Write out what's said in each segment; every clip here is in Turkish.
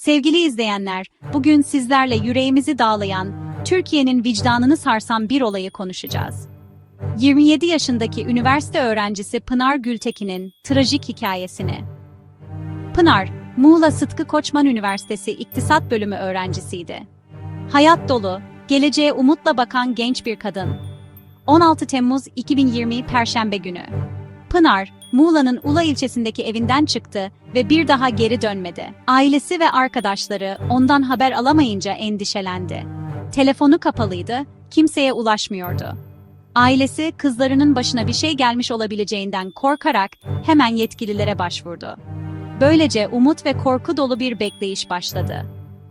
Sevgili izleyenler, bugün sizlerle yüreğimizi dağlayan, Türkiye'nin vicdanını sarsan bir olayı konuşacağız. 27 yaşındaki üniversite öğrencisi Pınar Gültekin'in trajik hikayesini. Pınar, Muğla Sıtkı Koçman Üniversitesi İktisat Bölümü öğrencisiydi. Hayat dolu, geleceğe umutla bakan genç bir kadın. 16 Temmuz 2020 Perşembe günü. Pınar, Muğla'nın Ula ilçesindeki evinden çıktı ve bir daha geri dönmedi. Ailesi ve arkadaşları ondan haber alamayınca endişelendi. Telefonu kapalıydı, kimseye ulaşmıyordu. Ailesi kızlarının başına bir şey gelmiş olabileceğinden korkarak hemen yetkililere başvurdu. Böylece umut ve korku dolu bir bekleyiş başladı.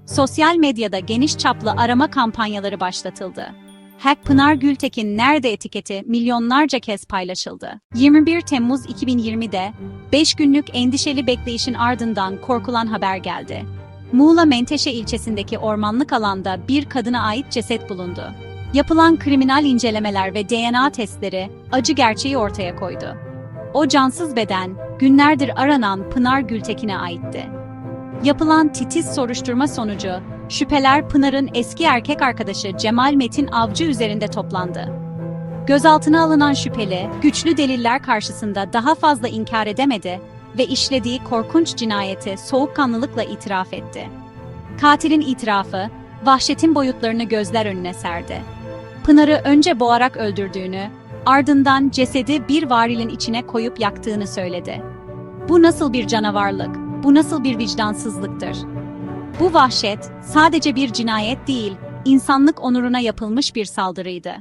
Sosyal medyada geniş çaplı arama kampanyaları başlatıldı. Hack Pınar Gültekin nerede etiketi milyonlarca kez paylaşıldı. 21 Temmuz 2020'de 5 günlük endişeli bekleyişin ardından korkulan haber geldi. Muğla Menteşe ilçesindeki ormanlık alanda bir kadına ait ceset bulundu. Yapılan kriminal incelemeler ve DNA testleri acı gerçeği ortaya koydu. O cansız beden günlerdir aranan Pınar Gültekin'e aitti. Yapılan titiz soruşturma sonucu şüpheler Pınar'ın eski erkek arkadaşı Cemal Metin Avcı üzerinde toplandı. Gözaltına alınan şüpheli, güçlü deliller karşısında daha fazla inkar edemedi ve işlediği korkunç cinayeti soğukkanlılıkla itiraf etti. Katilin itirafı, vahşetin boyutlarını gözler önüne serdi. Pınar'ı önce boğarak öldürdüğünü, ardından cesedi bir varilin içine koyup yaktığını söyledi. Bu nasıl bir canavarlık, bu nasıl bir vicdansızlıktır? Bu vahşet sadece bir cinayet değil, insanlık onuruna yapılmış bir saldırıydı.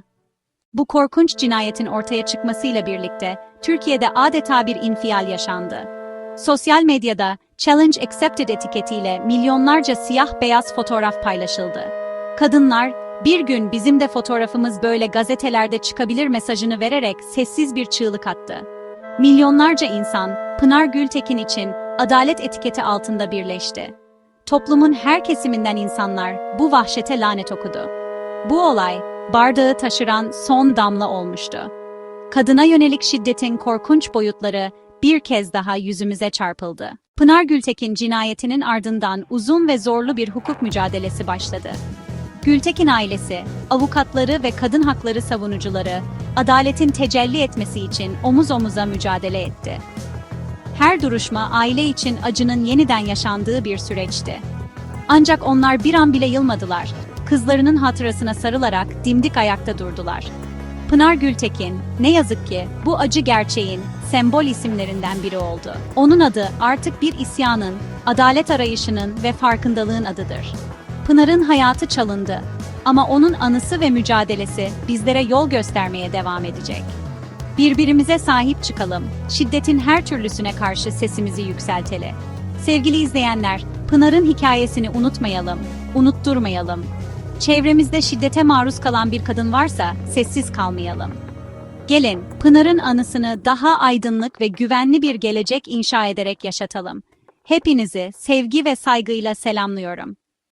Bu korkunç cinayetin ortaya çıkmasıyla birlikte Türkiye'de adeta bir infial yaşandı. Sosyal medyada Challenge Accepted etiketiyle milyonlarca siyah beyaz fotoğraf paylaşıldı. Kadınlar, bir gün bizim de fotoğrafımız böyle gazetelerde çıkabilir mesajını vererek sessiz bir çığlık attı. Milyonlarca insan, Pınar Gültekin için adalet etiketi altında birleşti. Toplumun her kesiminden insanlar bu vahşete lanet okudu. Bu olay, bardağı taşıran son damla olmuştu. Kadına yönelik şiddetin korkunç boyutları bir kez daha yüzümüze çarpıldı. Pınar Gültekin cinayetinin ardından uzun ve zorlu bir hukuk mücadelesi başladı. Gültekin ailesi, avukatları ve kadın hakları savunucuları, adaletin tecelli etmesi için omuz omuza mücadele etti. Her duruşma aile için acının yeniden yaşandığı bir süreçti. Ancak onlar bir an bile yılmadılar. Kızlarının hatırasına sarılarak dimdik ayakta durdular. Pınar Gültekin, ne yazık ki bu acı gerçeğin sembol isimlerinden biri oldu. Onun adı artık bir isyanın, adalet arayışının ve farkındalığın adıdır. Pınar'ın hayatı çalındı ama onun anısı ve mücadelesi bizlere yol göstermeye devam edecek. Birbirimize sahip çıkalım, şiddetin her türlüsüne karşı sesimizi yükselteli. Sevgili izleyenler, Pınar'ın hikayesini unutmayalım, unutturmayalım. Çevremizde şiddete maruz kalan bir kadın varsa sessiz kalmayalım. Gelin, Pınar'ın anısını daha aydınlık ve güvenli bir gelecek inşa ederek yaşatalım. Hepinizi sevgi ve saygıyla selamlıyorum.